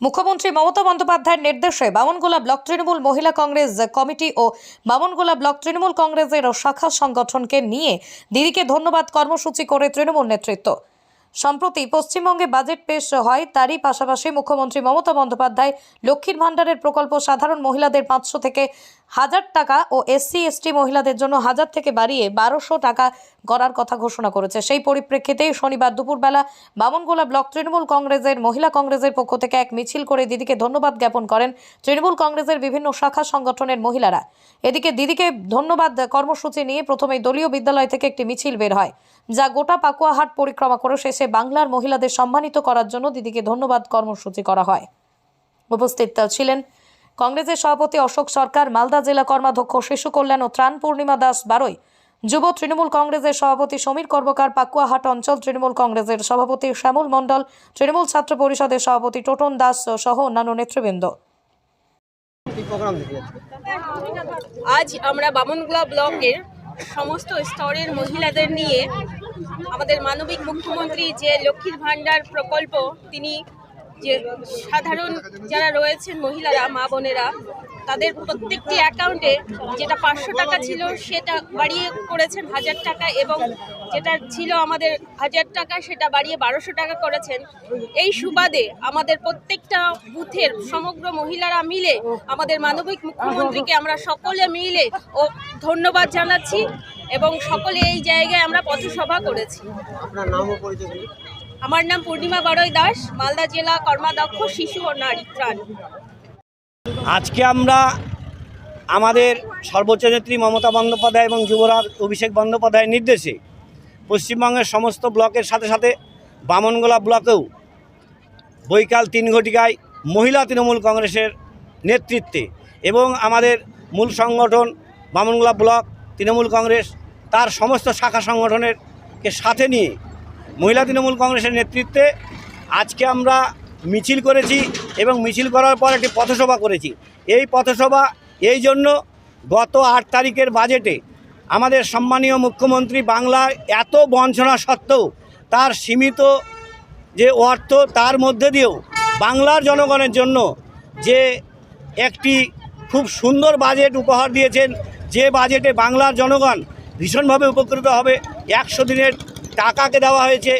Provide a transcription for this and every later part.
মুখ্যমন্ত্রী মমতা বন্দ্যোপাধ্যায়ের নির্দেশে Bamangola block Trinamool Mahila Congress committee ও বামনগোলা ব্লক তৃণমূল কংগ্রেসের শাখা সংগঠনকে নিয়ে দিদিকে ধন্যবাদ কর্মসূচি করে তৃণমূল নেতৃত্ব। সম্প্রতি পশ্চিমবঙ্গে বাজেট পেশ হয়, তারই পাশাপাশি মুখ্যমন্ত্রী মমতা বন্দ্যোপাধ্যায় লক্ষ্মীর ভাণ্ডারের প্রকল্প সাধারণ মহিলাদের পাঁচশো থেকে হাজার টাকা ও এসসি, এসটি মহিলাদের জন্য হাজার থেকে বাড়িয়ে বারোশো টাকা করার কথা ঘোষণা করেছে। সেই পরিপ্রেক্ষিতেই শনিবার দুপুরবেলা বামনগোলা ব্লক তৃণমূল কংগ্রেসের মহিলা কংগ্রেসের পক্ষ থেকে এক মিছিল করে দিদিকে ধন্যবাদ জ্ঞাপন করেন তৃণমূল কংগ্রেসের বিভিন্ন শাখা সংগঠনের মহিলারা। এদিকে দিদিকে ধন্যবাদ কর্মসূচি নিয়ে প্রথমে দলীয় বিদ্যালয় থেকে একটি মিছিল বের হয়, যা গোটা পাকুয়াহাট পরিক্রমা করে শেষে বাংলার মহিলাদের সম্মানিত করার জন্য দিদিকে ধন্যবাদ কর্মসূচি করা হয়। উপস্থিত ছিলেন কংগ্রেসের সভাপতি অশোক সরকার মালদা জেলা কর্মাধ্যক্ষ শিশু কল্যাণ ও ত্রাণ পূর্ণিমা দাস বারোই। যুব তৃণমূল কংগ্রেসের সভাপতি সমীর কর্মকার পাকুয়াহাট অঞ্চল তৃণমূল কংগ্রেসের সভাপতি শ্যামল মণ্ডল তৃণমূল ছাত্র পরিষদের সভাপতি টোটন দাস সহ অন্যান্য নেতৃবৃন্দ। আজ আমরা বামনগোলা ব্লকের সমস্ত স্তরের মহিলাদের নিয়ে আমাদের মানবিক মুখ্যমন্ত্রী যে লক্ষ্মীর ভাণ্ডার প্রকল্প তিনি যে সাধারণ যারা রয়েছেন মহিলারা, মা বোনেরা, তাদের প্রত্যেকটি অ্যাকাউন্টে যেটা পাঁচশো টাকা ছিল সেটা বাড়িয়ে করেছেন হাজার টাকা এবং যেটা ছিল আমাদের হাজার টাকা সেটা বাড়িয়ে বারোশো টাকা করেছেন এই সুবাদে আমাদের প্রত্যেকটা বুথের সমগ্র মহিলারা মিলে আমাদের মানবিক মুখ্যমন্ত্রীকে আমরা সকলে মিলে ও ধন্যবাদ জানাচ্ছি এবং সকলে এই জায়গায় আমরা পথসভা করেছি আপনার নাম পরিচয়। আমার নাম পূর্ণিমা বারই দাস, মালদা জেলা কর্মাধ্যক্ষ, শিশু ও নারী ত্রাণ। আজকে আমরা আমাদের সর্বোচ্চ নেত্রী মমতা বন্দ্যোপাধ্যায় এবং যুবরাজ অভিষেক বন্দ্যোপাধ্যায়ের নির্দেশে পশ্চিমবঙ্গের সমস্ত ব্লকের সাথে সাথে বামনগোলা ব্লকেও বৈকাল তিন ঘটিকায় মহিলা তৃণমূল কংগ্রেসের নেতৃত্বে এবং আমাদের মূল সংগঠন বামনগোলা ব্লক তৃণমূল কংগ্রেস তার সমস্ত শাখা সংগঠনের কে সাথে নিয়ে মহিলা তৃণমূল কংগ্রেসের নেতৃত্বে আজকে আমরা মিছিল করেছি এবং মিছিল করার পর একটি পথসভা করেছি। এই পথসভা এই জন্য গত আট তারিখের বাজেটে আমাদের সম্মানীয় মুখ্যমন্ত্রী বাংলার এত বঞ্চনা সত্ত্বেও তার সীমিত যে অর্থ তার মধ্যে দিয়েও বাংলার জনগণের জন্য যে একটি খুব সুন্দর বাজেট উপহার দিয়েছেন, যে বাজেটে বাংলার জনগণ ভীষণভাবে উপকৃত হবে। একশো দিনের টাকাকে দেওয়া হয়েছে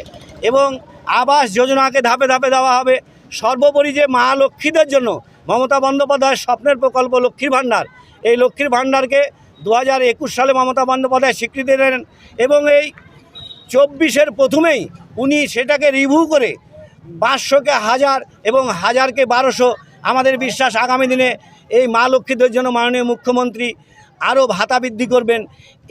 এবং আবাস যোজনাকে ধাপে ধাপে দেওয়া হবে। সর্বোপরি যে মা লক্ষ্মীদের জন্য মমতা বন্দ্যোপাধ্যায়ের স্বপ্নের প্রকল্প লক্ষ্মীর ভাণ্ডার, এই লক্ষ্মীর ভাণ্ডারকে দু হাজার একুশ সালে মমতা বন্দ্যোপাধ্যায় স্বীকৃতি দেন এবং এই চব্বিশের প্রথমেই উনি সেটাকে রিভিউ করে পাঁচশোকে হাজার এবং হাজারকে বারোশো আমাদের বিশ্বাস আগামী দিনে এই মা লক্ষ্মীদের জন্য মাননীয় মুখ্যমন্ত্রী আরও ভাতা বৃদ্ধি করবেন।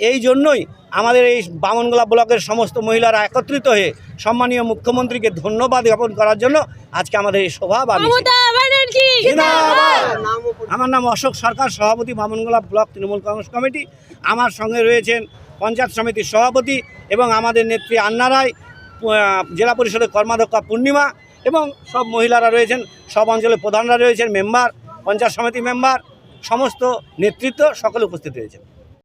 এই জন্যই আমাদের এই বামনগোলা ব্লকের সমস্ত মহিলারা একত্রিত হয়ে সম্মানীয় মুখ্যমন্ত্রীকে ধন্যবাদ জ্ঞাপন করার জন্য আজকে আমাদের এই সভা বা আমার নাম অশোক সরকার সভাপতি Bamangola block Trinamool Congress committee. আমার সঙ্গে রয়েছেন পঞ্চায়েত সমিতির সভাপতি এবং আমাদের নেত্রী আন্না রায় জেলা পরিষদের কর্মাধ্যক্ষ পূর্ণিমা এবং সব মহিলারা রয়েছেন সব অঞ্চলের প্রধানরা রয়েছেন মেম্বার পঞ্চায়েত সমিতি মেম্বার সমস্ত নেতৃত্ব সকলে উপস্থিত রয়েছেন